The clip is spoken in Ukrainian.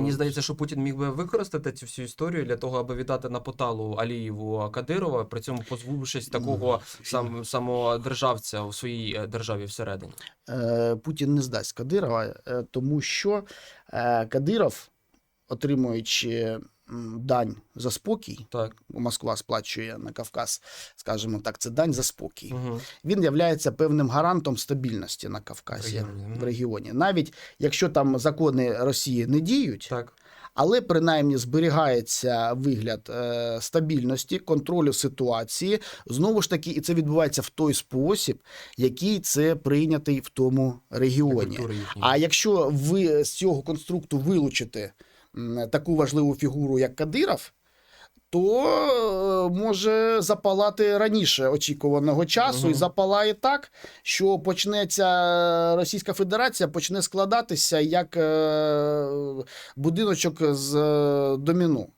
мені здається, що Путін міг би використати цю всю історію для того, аби віддати на поталу Алієву Кадирова, при цьому позбувшись такого сам самодержавця у своїй е, державі всередині. Е, Путін не здасть Кадирова, е, тому що Кадиров, отримуючи дань за спокій, Так. Москва сплачує на Кавказ, скажімо так, це дань за спокій. Угу. Він являється певним гарантом стабільності на Кавказі В регіоні, в регіоні. Навіть якщо там закони Росії не діють, Так. але принаймні зберігається вигляд е, стабільності, контролю ситуації. Знову ж таки, і це відбувається в той спосіб, який це прийнятий в тому регіоні. А якщо ви з цього конструкту вилучите таку важливу фігуру, як Кадиров, то е, може запалати раніше очікуваного часу, і запалає так, що почнеться Російська Федерація почне складатися як е, будиночок з доміну. доміно.